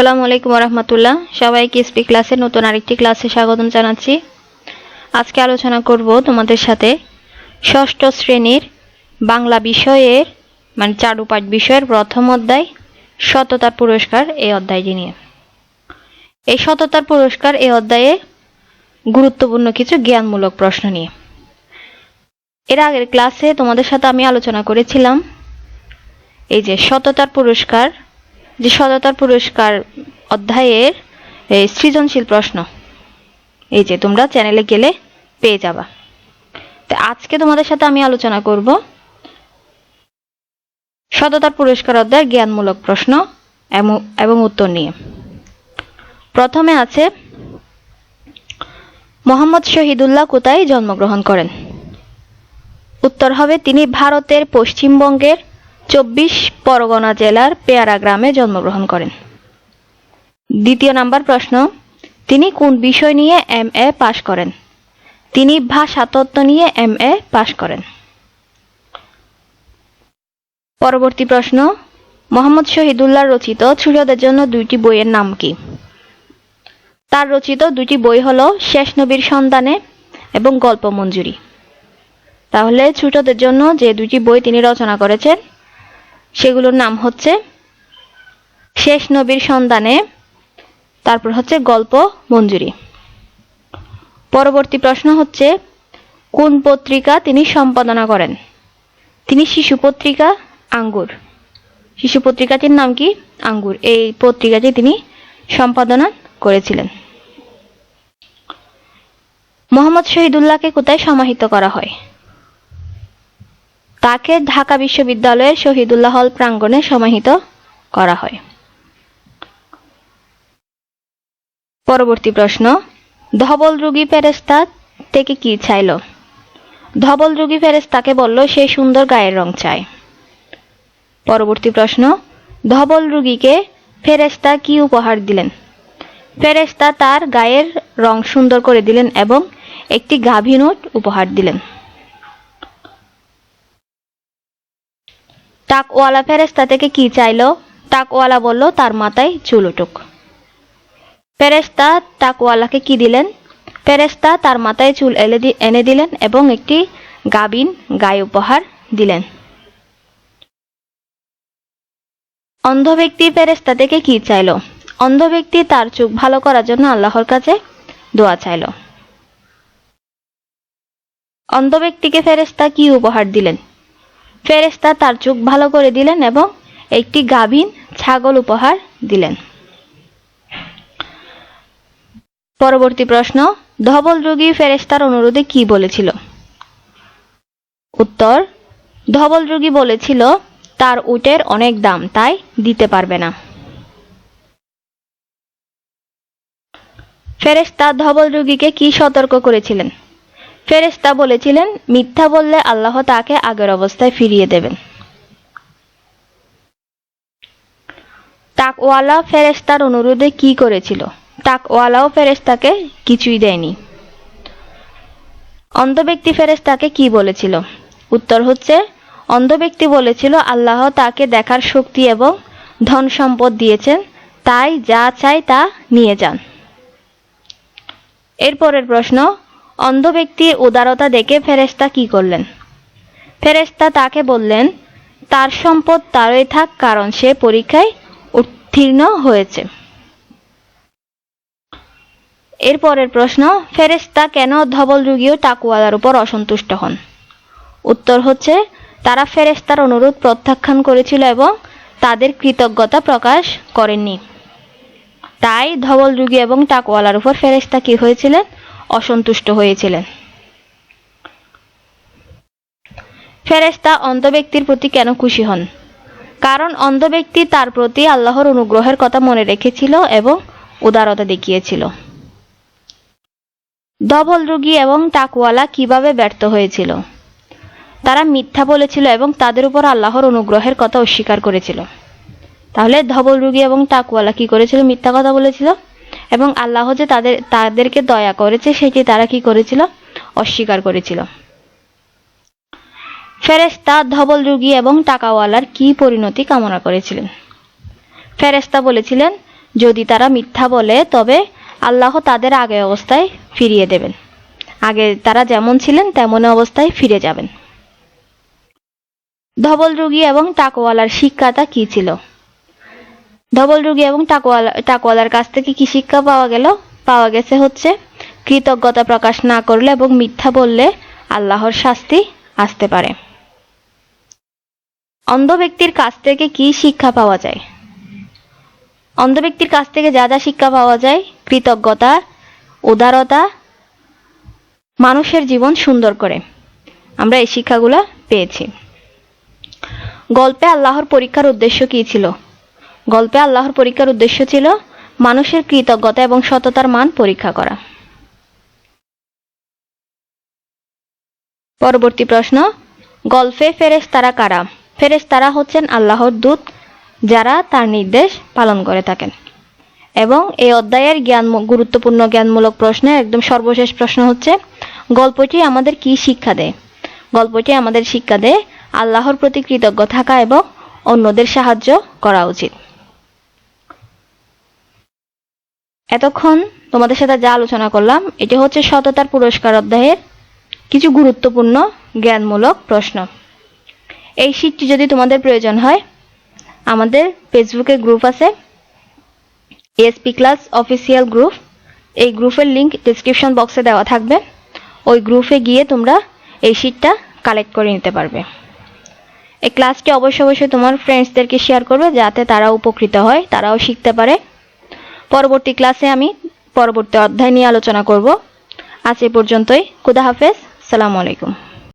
আসসালামু আলাইকুম রহমতুল্লাহ সবাইকে স্পিক ক্লাসে নতুন আরেকটি ক্লাসে স্বাগতম জানাচ্ছি। আজকে আলোচনা করব তোমাদের সাথে ষষ্ঠ শ্রেণির বাংলা বিষয়ের মানে চারুপাঠ বিষয়ের প্রথম অধ্যায় সততার পুরস্কার এই অধ্যায়টি নিয়ে। এই সততার পুরস্কার এই অধ্যায়ে গুরুত্বপূর্ণ কিছু জ্ঞানমূলক প্রশ্ন নিয়ে। এর আগের ক্লাসে তোমাদের সাথে আমি আলোচনা করেছিলাম, এই যে সততার পুরস্কার যে সততার পুরস্কার অধ্যায়ের সৃজনশীল প্রশ্ন। এই যে, তোমরা চ্যানেলে গেলে পেয়ে যাবা। তো আজকে তোমাদের সাথে আমি আলোচনা করব সততার পুরস্কার অধ্যায়ের জ্ঞানমূলক প্রশ্ন এবং উত্তর নিয়ে। প্রথমে আছে, মোহাম্মদ শহীদুল্লাহ কোথায় জন্মগ্রহণ করেন? উত্তর হবে, তিনি ভারতের পশ্চিমবঙ্গের চব্বিশ পরগনা জেলার পেয়ারা গ্রামে জন্মগ্রহণ করেন। দ্বিতীয় নাম্বার প্রশ্ন, তিনি কোন বিষয় নিয়ে এম এ পাশ করেন? তিনি ভাষাতত্ত্ব নিয়ে এম এ পাশ করেন। পরবর্তী প্রশ্ন, মোহাম্মদ শহীদুল্লাহ রচিত ছোটদের জন্য দুইটি বইয়ের নাম কি? তার রচিত দুটি বই হল শেষ নবীর সন্ধানে এবং গল্প মঞ্জুরি তাহলে ছোটদের জন্য যে দুটি বই তিনি রচনা করেছেন সেগুলোর নাম হচ্ছে শেষ নবীর সন্ধানে, তারপর হচ্ছে গল্প মঞ্জুরি। পরবর্তী প্রশ্ন হচ্ছে, কোন পত্রিকা তিনি সম্পাদনা করেন? তিনি শিশু পত্রিকা আঙ্গুর। শিশু পত্রিকাটির নাম কি? আঙ্গুর। এই পত্রিকাটি তিনি সম্পাদনা করেছিলেন। মোহাম্মদ শহীদুল্লাহকে কোথায় সমাহিত করা হয়? তাকে ঢাকা বিশ্ববিদ্যালয়ের শহীদুল্লাহ হল প্রাঙ্গণে সমাহিত করা হয়। পরবর্তী প্রশ্ন, ধবল রুগী ফেরেস্তা থেকে কি চাইল? ধবল রুগী ফেরেস্তাকে বলল, সে সুন্দর গায়ের রং চায়। পরবর্তী প্রশ্ন, ধবল রুগীকে ফেরেস্তা কি উপহার দিলেন? ফেরেস্তা তার গায়ের রং সুন্দর করে দিলেন এবং একটি গাভী নোট উপহার দিলেন। টাকওয়ালা ফেরেস্তা থেকে কি চাইলো? টাকওয়ালা বলল, তার মাথায় চুল উঠুক। ফেরেস্তা টাকওয়ালাকে কি দিলেন? ফেরেস্তা তার মাথায় চুল এলে এনে দিলেন এবং একটি গাবিন গায়ে উপহার দিলেন। অন্ধ ব্যক্তি ফেরেস্তা থেকে কি চাইলো? অন্ধ ব্যক্তি তার চোখ ভালো করার জন্য আল্লাহর কাছে দোয়া চাইলো। অন্ধ ব্যক্তিকে ফেরেস্তা কি উপহার দিলেন? ফেরেস্তা তার চোখ ভালো করে দিলেন এবং একটি গাভীন ছাগল উপহার দিলেন। পরবর্তী প্রশ্ন, ধবল রোগী ফেরেস্তার অনুরোধে কি বলেছিল? উত্তর, ধবল রোগী বলেছিল, তার উটের অনেক দাম, তাই দিতে পারবে না। ফেরেস্তা ধবল রোগীকে কি সতর্ক করেছিলেন? ফেরেস্তা বলেছিলেন, মিথ্যা বললে আল্লাহ তাকে আগের অবস্থায় ফিরিয়ে দেবেন। তাকওয়ালা ফেরেস্তার অনুরোধে কি করেছিল? তাকওয়ালাও ফেরেস্তাকে কিছুই দেয়নি। অন্ধ ব্যক্তি ফেরেস্তাকে কি বলেছিল? উত্তর হচ্ছে অন্ধ ব্যক্তি বলেছিল, আল্লাহ তাকে দেখার শক্তি এবং ধন সম্পদ দিয়েছেন, তাই যা চাই তা নিয়ে যান। এরপরের প্রশ্ন অন্ধ ব্যক্তির উদারতা দেখে ফেরেস্তা কি করলেন? ফেরেস্তা তাকে বললেন, তার সম্পদ তারই থাক, কারণ সে পরীক্ষায় উত্তীর্ণ হয়েছে। এরপরের প্রশ্ন ফেরেস্তা কেন ধবল রুগী ও টাকুয়ালার উপর অসন্তুষ্ট হন? উত্তর হচ্ছে, তারা ফেরেস্তার অনুরোধ প্রত্যাখ্যান করেছিল এবং তাদের কৃতজ্ঞতা প্রকাশ করেননি। তাই ধবল রুগী এবং টাকওয়ালার উপর ফেরেস্তা কি হয়েছিলেন? অসন্তুষ্ট হয়েছিলেন। ফেরেস্তা অন্ধ ব্যক্তির প্রতি কেন খুশি হন? কারণ অন্ধ ব্যক্তি তার প্রতি আল্লাহর অনুগ্রহের কথা মনে রেখেছিল এবং উদারতা দেখিয়েছিল। ধবল রুগী এবং টাকওয়ালা কীভাবে ব্যর্থ হয়েছিল? তারা মিথ্যা বলেছিল এবং তাদের উপর আল্লাহর অনুগ্রহের কথা অস্বীকার করেছিল। তাহলে ধবল রুগী এবং টাকওয়ালা কি করেছিল? মিথ্যা কথা বলেছিল? এবং আল্লাহ যে তাদের, তাদেরকে দয়া করেছে, সেটি তারা কি করেছিল? অস্বীকার করেছিল। ফেরেস্তা ধবল রুগী এবং টাকাওয়ালার কি পরিণতি কামনা করেছিলেন? ফেরেস্তা বলেছিলেন, যদি তারা মিথ্যা বলে, তবে আল্লাহ তাদের আগে অবস্থায় ফিরিয়ে দেবেন। আগে তারা যেমন ছিলেন, তেমন অবস্থায় ফিরে যাবেন। ধবল রোগী এবং টাকওয়ালার শিক্ষাটা কি ছিল? ধবল রোগী এবং টাকওয়ালা টাকওয়ালার কাছ থেকে কি শিক্ষা পাওয়া গেল? পাওয়া গেছে হচ্ছে, কৃতজ্ঞতা প্রকাশ না করলে এবং মিথ্যা বললে আল্লাহর শাস্তি আসতে পারে। অন্ধ ব্যক্তির কাছ থেকে কি শিক্ষা পাওয়া যায়? অন্ধ ব্যক্তির কাছ থেকে যা যা শিক্ষা পাওয়া যায়, কৃতজ্ঞতা, উদারতা, মানুষের জীবন সুন্দর করে। আমরা এই শিক্ষাগুলো পেয়েছি। গল্পে আল্লাহর পরীক্ষার উদ্দেশ্য কি ছিল? গল্পে আল্লাহর পরীক্ষার উদ্দেশ্য ছিল মানুষের কৃতজ্ঞতা এবং সততার মান পরীক্ষা করা। পরবর্তী প্রশ্ন, গল্পে ফেরেশতারা কারা? ফেরেশতারা হচ্ছেন আল্লাহর দূত, যারা তার নির্দেশ পালন করে থাকেন। এবং এই অধ্যায়ের জ্ঞান, গুরুত্বপূর্ণ জ্ঞানমূলক প্রশ্নের একদম সর্বশেষ প্রশ্ন হচ্ছে, গল্পটি আমাদের কি শিক্ষা দেয়? গল্পটি আমাদের শিক্ষা দেয় আল্লাহর প্রতি কৃতজ্ঞ থাকা এবং অন্যদের সাহায্য করা উচিত। এতক্ষণ তোমাদের সাথে যা আলোচনা করলাম, এটি হচ্ছে সততার পুরস্কার অধ্যায়ের কিছু গুরুত্বপূর্ণ, জ্ঞানমূলক প্রশ্ন। এই শীটটি যদি তোমাদের প্রয়োজন হয়, আমাদের ফেসবুকে গ্রুপ আছে এসপি ক্লাস অফিসিয়াল গ্রুপ এই গ্রুপের লিঙ্ক ডিসক্রিপশন বক্সে দেওয়া থাকবে। ওই গ্রুপে গিয়ে তোমরা এই শীটটা কালেক্ট করে নিতে পারবে। এই ক্লাসটি অবশ্যই অবশ্যই তোমার ফ্রেন্ডসদেরকে শেয়ার করবে, যাতে তারা উপকৃত হয়, তারাও শিখতে পারে। পরবর্তী ক্লাসে আমি পরবর্তী অধ্যায় নিয়ে আলোচনা করব। আজ এ পর্যন্তই। খুদা হাফেজ। সালামু আলাইকুম।